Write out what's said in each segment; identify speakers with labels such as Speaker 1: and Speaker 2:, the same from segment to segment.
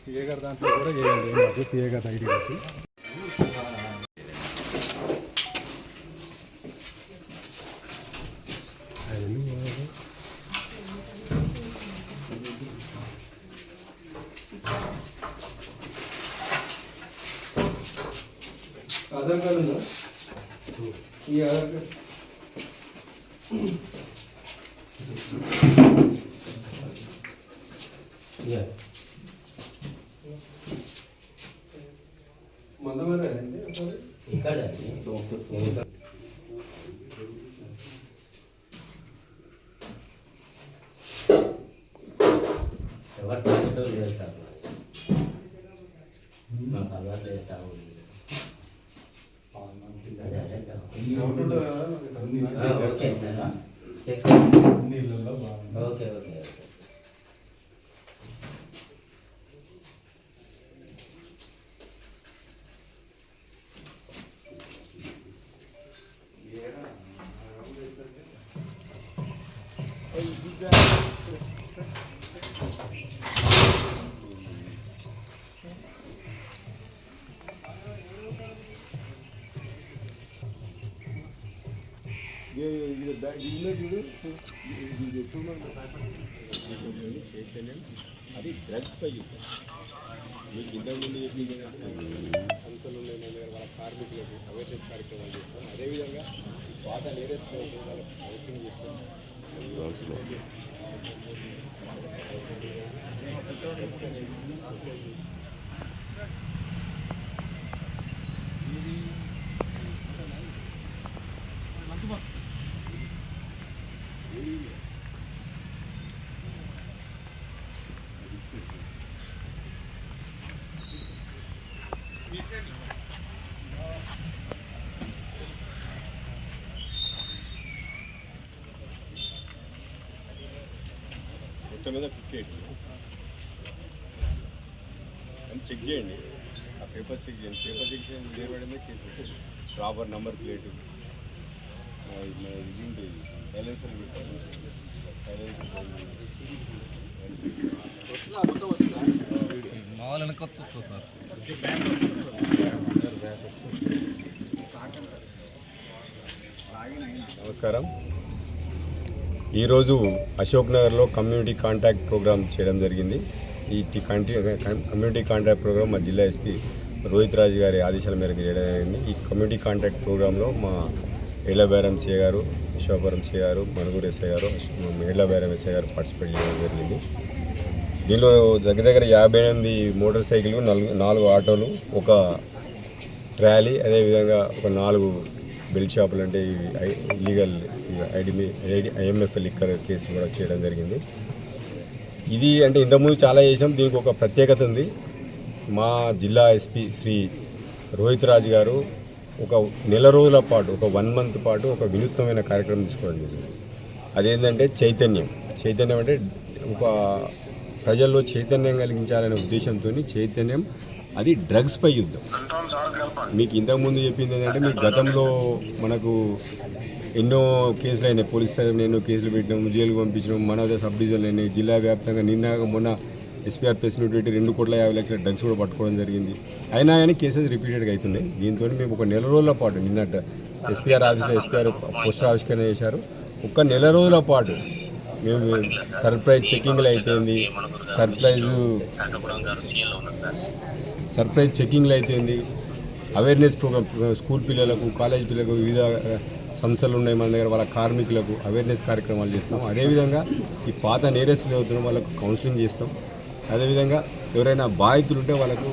Speaker 1: CA గారి దాంట్లో కూడా చేయండి మాకు సిఏ గారి ఐడి పెట్టి
Speaker 2: ఆధార్ కార్డు ఉందా ఈ ఆధార్ కార్డు మందమరా అండి అసలు?
Speaker 3: ఇక్కడ ఎవరు తాగేటోళ్ళు లేదు సార్ మాకు అలవాటు లేదు తాగుడు. అదే, అదే, తాగు.
Speaker 2: ఉంటుందా?
Speaker 3: ఆ, ఓకే సార్. చేసుకో.
Speaker 1: నీళ్ళల్లో బాగా
Speaker 3: ఓకే ఓకే
Speaker 4: అది డ్రగ్స్ పై యుద్ధం మీకు ఇంతకుముందు చెప్పింది సంస్థలు ఉన్నాయి మన దగ్గర వాళ్ళ కార్మికులకు అవేర్నెస్ కార్యక్రమాలు చేస్తాం. అదేవిధంగా పాత నేరెస్ట్ వాళ్ళకి కౌన్సిలింగ్ చేస్తాం. మొత్తం మీద క్రికెట్. అని చెక్ చేయండి. ఆ పేపర్ చెక్ చేయండి. పేపర్ చెక్ చేయండి. లేబడిందే కేసు పెట్టండి. ప్రాపర్ నంబర్ ప్లేట్ ఇది ఉంటుంది సైలెన్సర్ నమస్కారం. ఈరోజు అశోక్ నగర్లో కమ్యూనిటీ కాంటాక్ట్ ప్రోగ్రామ్ చేయడం జరిగింది. ఈ కంటి- కమ్యూనిటీ కాంటాక్ట్ ప్రోగ్రామ్ మా జిల్లా ఎస్పీ రోహిత్ రాజు గారి ఆదేశాల మేరకు చేయడం జరిగింది. ఈ కమ్యూనిటీ కాంటాక్ట్ ప్రోగ్రాంలో మా ఏళ్ళబేరం సీ గారు విశ్వాపురం సీ గారు మనుగూరు ఎస్ఐ గారు ఏళ్ళబేరం ఎస్ఐ గారు పార్టిసిపేట్ చేయడం జరిగింది. దీనిలో దగ్గర దగ్గర యాభై ఎనిమిది మోటార్ సైకిల్ నాలుగు నాలుగు ఆటోలు ఒక ట్రాలీ అదేవిధంగా ఒక నాలుగు బెల్ట్ షాపులు అంటే illegal ID IMF liquor case కూడా చేయడం జరిగింది. ఇది అంటే ఇంతకుముందు చాలా చేసినాం దీనికి ఒక ప్రత్యేకత ఉంది. మా జిల్లా ఎస్పీ శ్రీ రోహిత్ రాజు గారు ఒక నెల రోజుల పాటు ఒక వన్ మంత్ పాటు ఒక వినూత్నమైన కార్యక్రమం తీసుకోవడం జరిగింది. అదేంటంటే చైతన్యం. చైతన్యం అంటే ఒక ప్రజల్లో చైతన్యం కలిగించాలనే ఉద్దేశంతో చైతన్యం అది డ్రగ్స్పై యుద్ధం. మీకు ఇంతకుముందు చెప్పింది ఏంటంటే మీకు గతంలో మనకు ఎన్నో కేసులు అయినాయి. పోలీస్ తరఫున ఎన్నో కేసులు పెట్టడం జైలుకు పంపించడం మన సబ్ డివిజన్లు అయినాయి. జిల్లా వ్యాప్తంగా నిన్న మొన్న ఎస్పీఆర్ ఫెసిలిటీ పెట్టి రెండు కోట్ల యాభై లక్షల డ్రగ్స్ కూడా పట్టుకోవడం జరిగింది. అయినా కానీ కేసెస్ రిపీటెడ్గా అవుతున్నాయి. దీంతో మేము ఒక నెల రోజుల పాటు నిన్నట ఎస్పీఆర్ ఆఫీస్లో ఎస్పీఆర్ పోస్టర్ ఆవిష్కరణ చేశారు. ఒక నెల రోజుల పాటు మేము సర్ప్రైజ్ చెక్కింగ్లు అయిపోయింది. సర్ప్రైజ్ సర్ప్రైజ్ చెక్కింగ్లు అయిపోయింది. అవేర్నెస్ ప్రోగ్రామ్ స్కూల్ పిల్లలకు కాలేజ్ పిల్లలకు వివిధ సంస్థలు ఉన్నాయి మన దగ్గర వాళ్ళ కార్మికులకు అవేర్నెస్ కార్యక్రమాలు చేస్తాం. అదేవిధంగా ఈ పాత నేరస్తులు అవుతున్న వాళ్ళకు కౌన్సిలింగ్ చేస్తాం. అదేవిధంగా ఎవరైనా బాధితులు ఉంటే వాళ్ళకు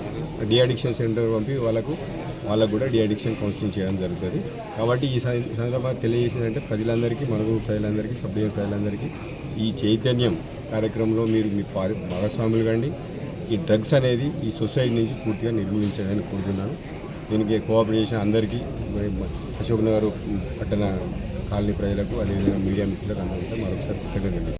Speaker 4: డిఅడిక్షన్ సెంటర్ పంపి వాళ్ళకు వాళ్ళకు కూడా డిఅడిక్షన్ కౌన్సిలింగ్ చేయడం జరుగుతుంది. కాబట్టి ఈ సందర్భంగా తెలియజేసిందంటే ప్రజలందరికీ మనకు ప్రజలందరికీ సభ్యుల ప్రజలందరికీ ఈ చైతన్యం కార్యక్రమంలో మీరు మీ భాగస్వాములు కండి. ఈ డ్రగ్స్ అనేది ఈ సొసైటీ నుంచి పూర్తిగా నిర్మూలించాలని కోరుతున్నాను. దీనికి కోఆపరేట్ చేసిన అందరికీ మరి అశోక్ నగర్ పట్టణ కాలనీ ప్రజలకు అదేవిధంగా మీడియా మిత్రులకు అందరికీ మరొకసారి కృతజ్ఞతలు.